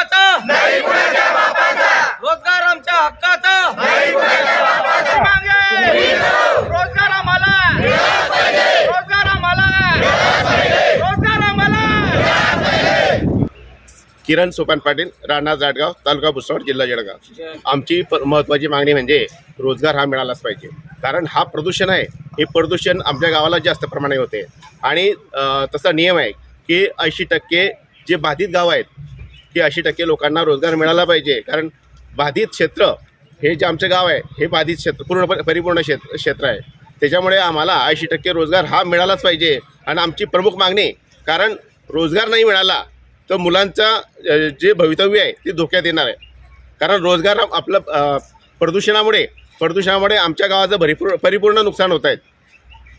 हक्काचा. रोजगार आमच्या हक्काचा. मागे. रोजगार आम्हाला. रोजगार आम्हाला. रोजगार आम्हाला. किरण सोपान पाटील राणा जाटगाव तालुका भुसावळ जिल्हा जळगाव. आमची प महत्त्वाची मागणी म्हणजे रोजगार हा मिळालाच पाहिजे. कारण हा प्रदूषण आहे. हे प्रदूषण आमच्या गावाला जास्त प्रमाणे होते. आणि तसा नियम आहे की ऐंशी टक्के जे बाधित गाव आहेत की ऐंशी टक्के लोकांना रोजगार मिळाला पाहिजे. कारण बाधित क्षेत्र हे जे आमचं गाव आहे हे बाधित क्षेत्र पूर्ण परिपूर्ण क्षेत्र क्षेत्र आहे. त्याच्यामुळे आम्हाला ऐंशी टक्के रोजगार हा मिळालाच पाहिजे. आणि आमची प्रमुख मागणी कारण रोजगार नाही मिळाला तर मुलांचा जे भवितव्य आहे ते धोक्यात येणार आहे. कारण रोजगार आपलं प्रदूषणामुळे प्रदूषणामुळे आमच्या गावाचं भरपूर परिपूर्ण नुकसान होत आहेत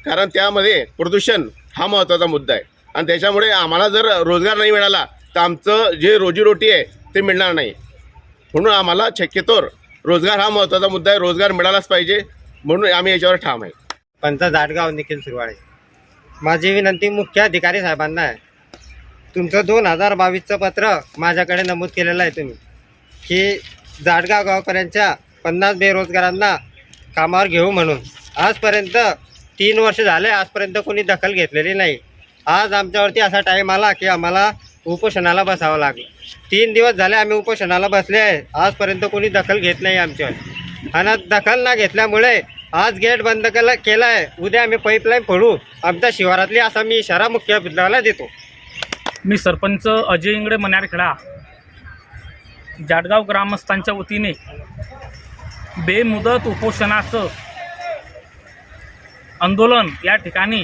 कारण त्यामध्ये प्रदूषण हा महत्त्वाचा मुद्दा आहे. आणि त्याच्यामुळे आम्हाला जर रोजगार नाही मिळाला तर आमचं जे रोजीरोटी आहे ते मिळणार नाही. म्हणून आम्हाला शक्यतोर रोजगार हा महत्त्वाचा मुद्दा आहे. रोजगार मिळालाच पाहिजे. म्हणून आम्ही याच्यावर ठाम आहे. पंच जाटगाव निखिल सुरवाळे माझी विनंती मुख्य अधिकारी साहेबांना आहे. तुमचं दोन हजार बावीसचं पत्र माझ्याकडे नमूद केलेलं आहे तुम्ही. की जाटगाव गावकऱ्यांच्या पन्नास बेरोजगारांना कामावर घेऊ म्हणून. आजपर्यंत तीन वर्ष झाले आजपर्यंत कोणी दखल घेतलेली नाही. आज आमच्यावरती असा टाईम आला की आम्हाला उपोषणाला बसावं लागलं. तीन दिवस झाले आम्ही उपोषणाला बसले आहे. आजपर्यंत कोणी दखल घेत नाही आमच्यावर. आणि दखल ना घेतल्यामुळे आज गेट बंद केला केला आहे उद्या आम्ही पाईपलाईन फोडू. आमच्या शिवारातली असा मी इशारा मुख्याधिकाऱ्याला देतो. मी सरपंच अजय इंगडे मनारखेडा जाडगाव ग्रामस्थांच्या वतीने बेमुदत उपोषणाचं आंदोलन या ठिकाणी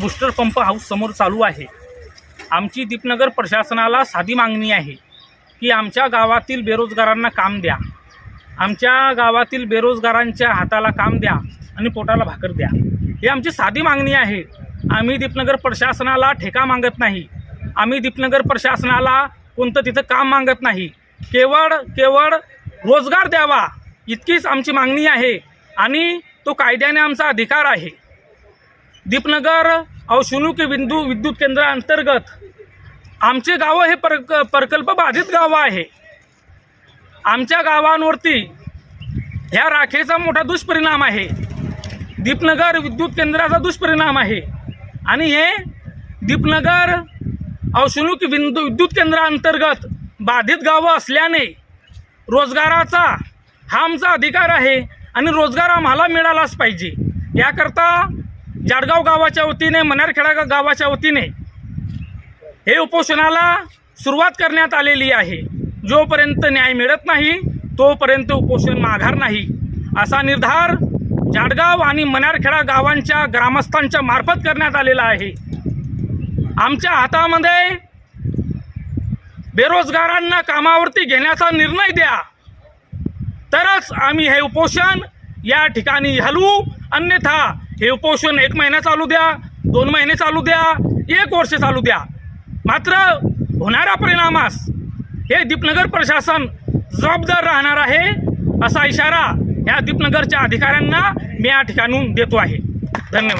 बुस्टर पंप हाऊस समोर चालू आहे. आमची दीपनगर प्रशासनाला साधी मागणी आहे की आमच्या गावातील बेरोजगारांना काम द्या. आमच्या गावातील बेरोजगारांच्या हाताला काम द्या आणि पोटाला भाकर द्या. ही आमची साधी मागणी आहे. आम्ही दीपनगर प्रशासनाला ठेका मागत नाही. आम्ही दीपनगर प्रशासनाला कोणतं तिथं काम मागत नाही. केवळ केवळ रोजगार द्यावा इतकीच आमची मागणी आहे आणि तो कायद्याने आमचा अधिकार आहे. दीपनगर औशुनुकी बिंदू विद्युत केंद्राअंतर्गत आमचे गावं हे पर प्रकल्प बाधित गावं आहे. आमच्या गावांवरती ह्या राखेचा मोठा दुष्परिणाम आहे. दीपनगर विद्युत केंद्राचा दुष्परिणाम आहे. आणि हे दीपनगर औशनुक बिंदू विद्युत केंद्राअंतर्गत बाधित गावं असल्याने रोजगाराचा हा आमचा अधिकार आहे आणि रोजगार आम्हाला मिळालाच पाहिजे. याकरता जाडगाव गावाच्या वतीने मनारखेडा गावाच्या वतीने हे उपोषणाला सुरुवात करण्यात आलेली आहे. जोपर्यंत न्याय मिळत नाही तोपर्यंत उपोषण माघार नाही. असा निर्धार जाडगाव आणि मनारखेडा गावांच्या ग्रामस्थांच्या मार्फत करण्यात आलेला आहे. आमच्या हातामध्ये बेरोजगारांना कामावरती घेण्याचा निर्णय द्या. तरच आम्ही हे उपोषण या ठिकाणी हलवू. अन्यथा हे उपोषण एक महिना चालू द्या दोन महिने चालू द्या एक वर्ष चालू द्या. मात्र होणाऱ्या परिणामास हे दीपनगर प्रशासन जबाबदार राहणार आहे असा इशारा या दीपनगरच्या अधिकाऱ्यांना मी या ठिकाणून देतो आहे. धन्यवाद.